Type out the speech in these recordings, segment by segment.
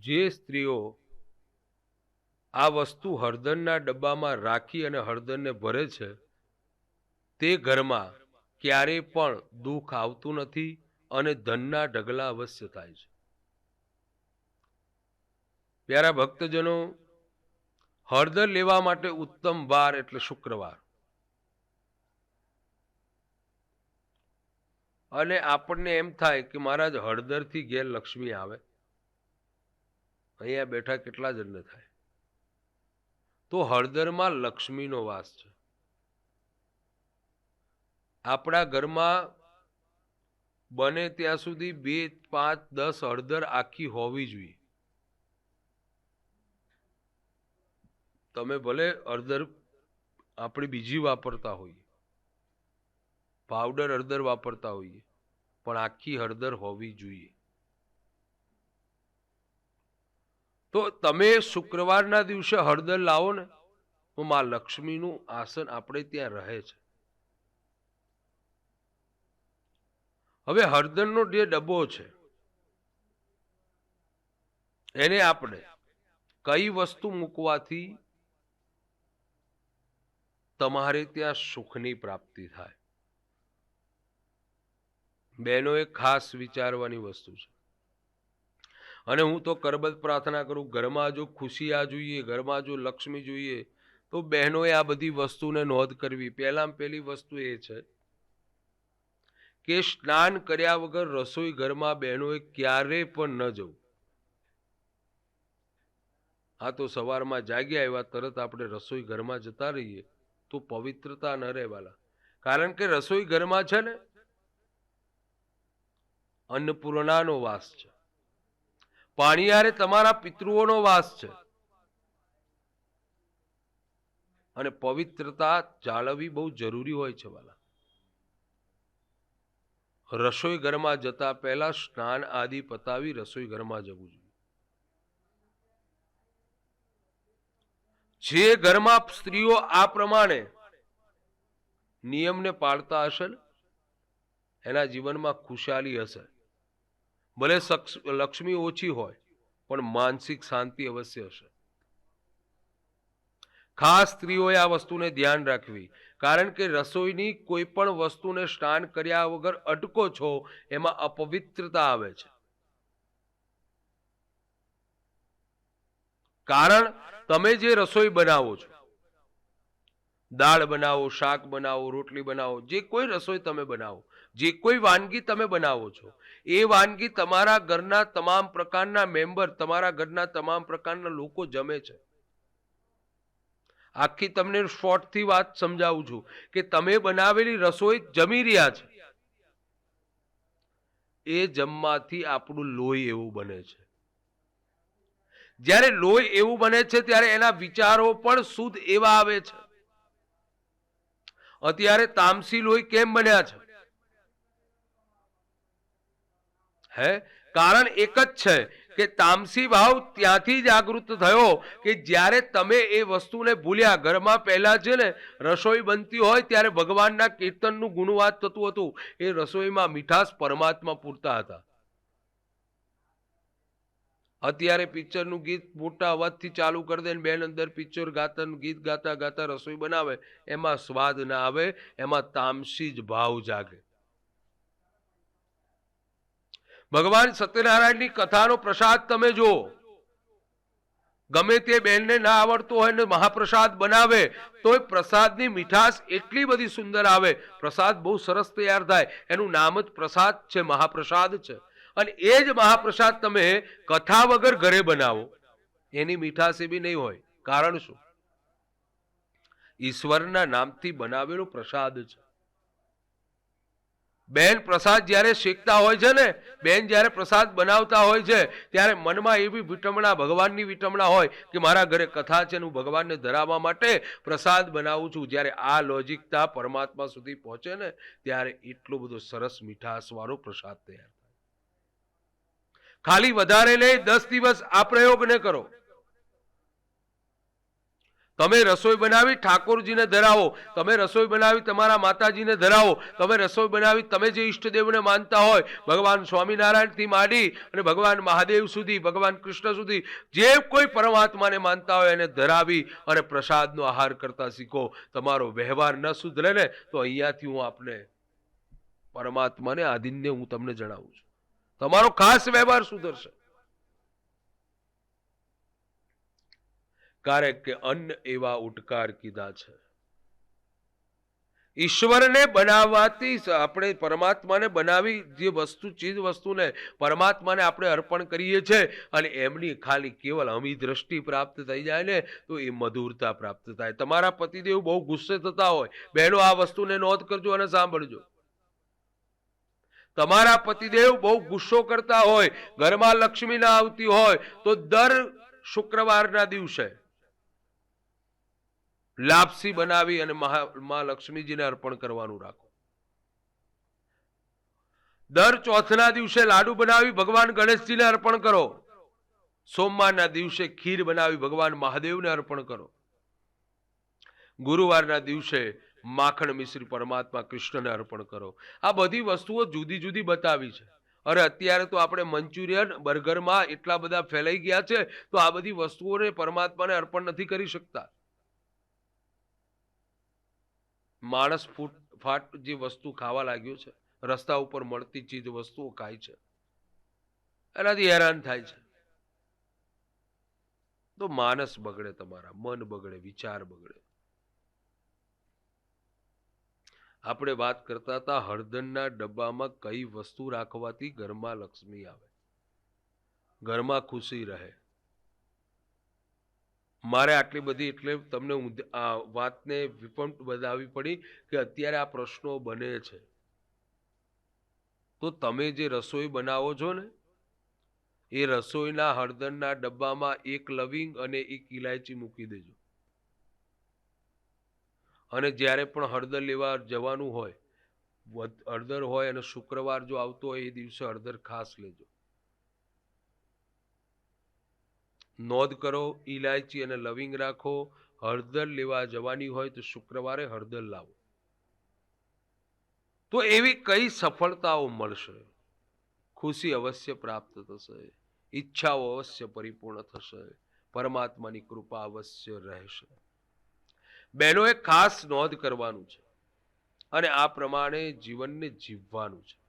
જે સ્ત્રીઓ આ વસ્તુ હળદરના ડબ્બામાં રાખી અને હળદરને ભરે છે, તે ઘરમાં ક્યારેય પણ દુઃખ આવતું નથી અને ધનના ઢગલા અવશ્ય થાય છે. પ્યારા ભક્તજનો, હળદર લેવા માટે ઉત્તમ વાર એટલે શુક્રવાર. અને આપણને એમ થાય કે મહારાજ હળદરથી ઘેર લક્ષ્મી આવે. અહીંયા બેઠા કેટલા જન્મ થાય? તો હળદરમાં લક્ષ્મીનો વાસ છે. આપણા ઘરમાં બને ત્યાં સુધી બે, પાંચ, દસ હળદર આખી હોવી જોઈએ. તમે ભલે હળદર આપણે બીજી વાપરતા હોઈએ, પાવડર હળદર વાપરતા હોઈએ, પણ આખી હળદર હોવી જોઈએ. તો તમે શુક્રવારના દિવસે હળદર લાવો ને, તો માં લક્ષ્મીનું આસન આપણે ત્યાં રહે છે. હવે હળદરનો જે ડબ્બો છે, એને આપણે કઈ વસ્તુ મૂકવાથી તમારે ત્યાં સુખની પ્રાપ્તિ થાય? બહેનો એ ખાસ વિચારવાની વસ્તુ છે. અને હું તો કરબત પ્રાર્થના કરું, ઘરમાં જો ખુશી આ જોઈએ, ઘરમાં જો લક્ષ્મી જોઈએ, તો બહેનોએ આ બધી વસ્તુને નોંધ કરવી. પહેલામાં પહેલી વસ્તુ એ છે કે સ્નાન કર્યા વગર રસોઈ ઘરમાં બહેનોએ ક્યારે પણ ન જવું. આ તો સવારમાં જાગ્યા એવા તરત આપણે રસોઈ ઘરમાં જતા રહીએ, તો પવિત્રતા ન રહેવાલા. કારણ કે રસોઈ ઘરમાં છે ને, અન્નપૂર્ણાનો વાસ છે. પાણીયારે તમારા પિતૃઓનો વાસ છે. અને પવિત્રતા જાળવવી બહુ જરૂરી હોય છે, વાલા. રસોઈ ઘરમાં જતા પહેલા સ્નાન આદિ પતાવી રસોઈ ઘરમાં જવું જોઈએ. જે ઘરમાં સ્ત્રીઓ આ પ્રમાણે નિયમને પાળતા હશે એના જીવનમાં ખુશાલી હશે. ભલે લક્ષ્મી ઓછી હોય, પણ માનસિક શાંતિ અવશ્ય હશે. ખાસ સ્ત્રીઓએ આ વસ્તુને ધ્યાન રાખવી, કારણ કે રસોઈની કોઈ પણ વસ્તુને સ્નાન કર્યા વગર અટકો છો, એમાં અપવિત્રતા આવે છે. કારણ, તમે જે રસોઈ બનાવો છો, દાળ બનાવો, શાક બનાવો, રોટલી બનાવો, જે કોઈ રસોઈ તમે બનાવો જે કોઈ વાનગી તમે બનાવો છો, એ વાનગી તમારા ઘરના તમામ પ્રકારના મેમ્બર, તમારા ઘરના તમામ પ્રકારના લોકો જમે છે. આખી તમને શોર્ટથી વાત સમજાવું છું કે તમે બનાવેલી રસોઈ જમી રહ્યા છે. એ જમવાથી આપણું લોહી એવું બને છે. જ્યારે લોહી એવું બને છે, ત્યારે એના વિચારો પણ શુદ્ધ એવા આવે છે. અત્યારે તામસી લોહી કેમ બન્યા છે? હે? કારણ એક જ છે કે તામસી ભાવ ત્યાંથી જાગૃત થયો કે જ્યારે તમે એ વસ્તુને ભૂલ્યા, ઘરમાં પહેલાં છે ને રસોઈ બનતી હોય ત્યારે ભગવાનના કીર્તનનું ગુણવાદ થતું હતું. એ રસોઈમાં મીઠાશ પરમાત્મા પૂરતા હતા. અત્યારે પિક્ચરનું ગીત મોટા અવાજથી ચાલુ કરી દે ને બેન અંદર પિક્ચર ગાતા ગીત ગાતા ગાતા રસોઈ બનાવે, એમાં સ્વાદ ના આવે, એમાં તામસી જ ભાવ જાગે. ભગવાન સત્યનારાયણની કથાનો પ્રસાદ તમે જુઓ. ગમે તે બેનને ના આવડતો હોય ને મહાપ્રસાદ બનાવે તો પ્રસાદની મીઠાશ એટલી બધી સુંદર આવે. પ્રસાદ બહુ સરસ તૈયાર થાય. એનું નામ જ પ્રસાદ છે, મહાપ્રસાદ છે. અને એ જ મહાપ્રસાદ તમે કથા વગર ઘરે બનાવો. એની મીઠાશ બી નહીં હોય. કારણ શું? ઈશ્વરના નામથી બનાવેલો પ્રસાદ છે. બેન પ્રસાદ જ્યારે શેકતા હોય છે ને, બેન જ્યારે પ્રસાદ બનાવતા હોય છે, ત્યારે મનમાં એવી વિટમણા, ભગવાનની વિટમણા હોય કે મારા ઘરે કથા છે હું ભગવાનને ધરાવવા માટે પ્રસાદ બનાવું છું. જ્યારે આ લોજિકતા પરમાત્મા સુધી પહોંચે ને, ત્યારે એટલો બધો સરસ મીઠાસવાળો પ્રસાદ તૈયાર થાય. ખાલી વધારે નહીં, દસ દિવસ આ પ્રયોગ ને કરો. તમે રસોઈ બનાવી ઠાકોરજીને ધરાવો, તમે રસોઈ બનાવી તમારા માતાજીને ધરાવો, તમે રસોઈ બનાવી તમે જે ઈષ્ટદેવને માનતા હોય, ભગવાન સ્વામિનારાયણથી માંડી અને ભગવાન મહાદેવ સુધી, ભગવાન કૃષ્ણ સુધી, જે કોઈ પરમાત્માને માનતા હોય એને ધરાવી અને પ્રસાદનો આહાર કરતા શીખો. તમારો વ્યવહાર ન સુધરે ને તો અહીંયાથી હું આપને પરમાત્માને આધીનને હું તમને જણાવું છું. તમારો ખાસ વ્યવહાર સુધરશે. કારણ કે અન્ન એવા ઉટકાર કીધા છે? ઈશ્વરને બનાવવાથી આપણે પરમાત્માને બનાવી જે વસ્તુ, ચીજ વસ્તુને પરમાત્માને આપણે અર્પણ કરીએ છીએ અને એમની ખાલી કેવલ અમી દ્રષ્ટિ પ્રાપ્ત થઈ જાય ને, તો એ મધુરતા પ્રાપ્ત થાય. તમારા પતિદેવ બહુ ગુસ્સે થતા હોય. બહેનો, આ વસ્તુને નોંધ કરજો અને સાંભળજો. તમારા પતિદેવ બહુ ગુસ્સો કરતા હોય, ઘરમાં લક્ષ્મી ના આવતી હોય, તો દર શુક્રવારના દિવસે લાપસી બનાવી અને માં લક્ષ્મીજીને અર્પણ કરવાનું રાખો. દર ચોથના દિવસે લાડુ બનાવી ભગવાન ગણેશજીને અર્પણ કરો. સોમવારના દિવસે ખીર બનાવી ભગવાન મહાદેવને અર્પણ કરો. ગુરુવારના દિવસે માખણ મિશ્રી પરમાત્મા કૃષ્ણને અર્પણ કરો. આ બધી વસ્તુઓ જુદી જુદી બતાવી છે. અરે અત્યારે તો આપણે મંચુરિયન, બર્ગરમાં એટલા બધા ફેલાઈ ગયા છે, તો આ બધી વસ્તુઓને પરમાત્માને અર્પણ નથી કરી શકતા. માણસ ફૂટ ફાટ જે વસ્તુ ખાવા લાગ્યો છે. રસ્તા ઉપર મળતી ચીજ વસ્તુઓ ખાય છે. એનાથી હેરાન થાય છે. તો માનસ બગડે તમારા, મન બગડે, વિચાર બગડે. આપણે વાત કરતા હતા હળદરના ડબ્બામાં કઈ વસ્તુ રાખવાથી ઘરમાં લક્ષ્મી આવે. ઘરમાં ખુશી રહે. મારે આટલી બધી, એટલે તમને આ વાતને વિપંપ બતાવવી પડી કે અત્યારે આ પ્રશ્નો બને છે. તો તમે જે રસોઈ બનાવો છો ને, એ રસોઈના હળદરના ડબ્બામાં એક લવિંગ અને એક ઇલાયચી મૂકી દેજો. અને જ્યારે પણ હળદર લેવા જવાનું હોય હળદર હોય અને શુક્રવાર જો આવતો હોય, એ દિવસે હળદર ખાસ લેજો. નોંધ કરો ઇલાયચી અને લવિંગ રાખો. હળદર લેવા જવાની હોય તો શુક્રવારે હળદર લાવો. તો એવી કઈ સફળતાઓ મળશે? ખુશી અવશ્ય પ્રાપ્ત થશે. ઈચ્છાઓ અવશ્ય પરિપૂર્ણ થશે. પરમાત્માની કૃપા અવશ્ય રહેશે. બહેનોએ ખાસ નોંધ કરવાનું છે. અને આ પ્રમાણે જીવનને જીવવાનું છે.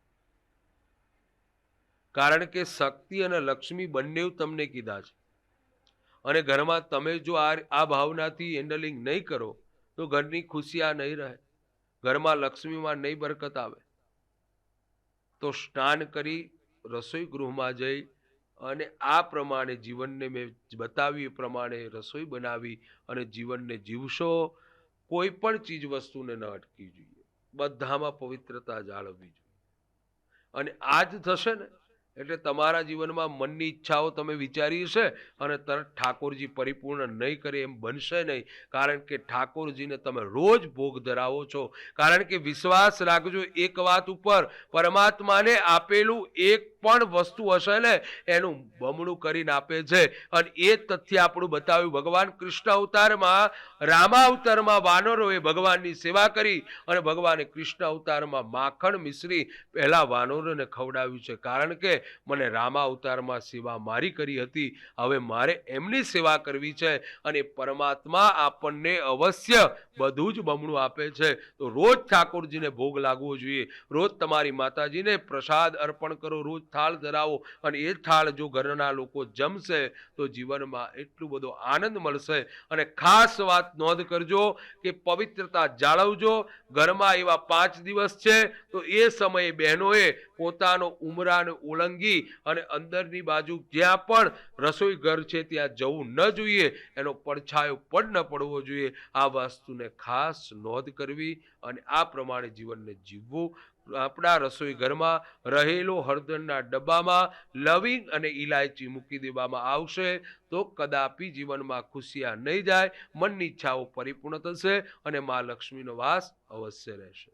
કારણ કે શક્તિ અને લક્ષ્મી બંને તમને કીધા છે. અને ઘરમાં તમે જો આ આ ભાવનાથી હેન્ડલિંગ નહીં કરો, તો ઘરની ખુશિયા નહીં રહે. ઘરમાં લક્ષ્મીમાં નહીં બરકત આવે. તો સ્નાન કરી રસોઈ ગૃહમાં જઈ અને આ પ્રમાણે જીવનને મેં બતાવી પ્રમાણે રસોઈ બનાવી અને જીવનને જીવશો, કોઈ પણ ચીજ વસ્તુને ન અટકી જોઈએ. બધામાં પવિત્રતા જાળવવી જોઈએ. અને આ જ થશે ને એટલે તમારા જીવનમાં મનની ઈચ્છાઓ તમે વિચારી હશે અને તરત ઠાકોરજી પરિપૂર્ણ નહીં કરે એમ બનશે નહીં. કારણ કે ઠાકોરજીને તમે રોજ ભોગ ધરાવો છો. કારણ કે વિશ્વાસ રાખજો એક વાત ઉપર. પરમાત્માને આપેલું એક પણ વસ્તુ હશે ને, એનું બમણું કરીને આપે છે. અને એ તથ્ય આપણું બતાવ્યું. ભગવાન કૃષ્ણ અવતારમાં, રામા અવતારમાં વાનરોએ ભગવાનની સેવા કરી અને ભગવાને કૃષ્ણ અવતારમાં માખણ મિશ્રી પહેલાં વાનરોને ખવડાવ્યું છે. કારણ કે મને રામા અવતારમાં સેવા મારી કરી હતી. હવે મારે એમની સેવા કરવી છે અને પરમાત્મા આપણને અવશ્ય બધું જ બમણું આપે છે. તો રોજ ઠાકોરજીને ભોગ લાગવો જોઈએ. રોજ તમારી માતાજીને પ્રસાદ અર્પણ કરો. રોજ થાળ ધરાવો અને એ થાળ જો ઘરના લોકો જમશે તો જીવનમાં એટલું બધો આનંદ મળશે. અને ખાસ વાત નોંધ કરજો કે પવિત્રતા જાળવજો. ઘરમાં એવા પાંચ દિવસ છે તો એ સમયે બહેનોએ પોતાનો ઉમરાને ઓળંગી અને અંદરની બાજુ જ્યાં પણ રસોઈ ઘર છે ત્યાં જવું ન જોઈએ. એનો પડછાયો પણ ન પડવો જોઈએ. આ વસ્તુને ખાસ નોંધ કરવી અને આ પ્રમાણે જીવનને જીવવું આપણા રસોઈ ઘરમાં રહેલો હળદરના ડબ્બામાં લવિંગ અને ઇલાયચી મૂકી દેવામાં આવશે તો કદાપી જીવનમાં ખુશિયા નહીં જાય, મનની ઈચ્છાઓ પરિપૂર્ણ થશે અને મા લક્ષ્મીનો વાસ અવશ્ય રહેશે.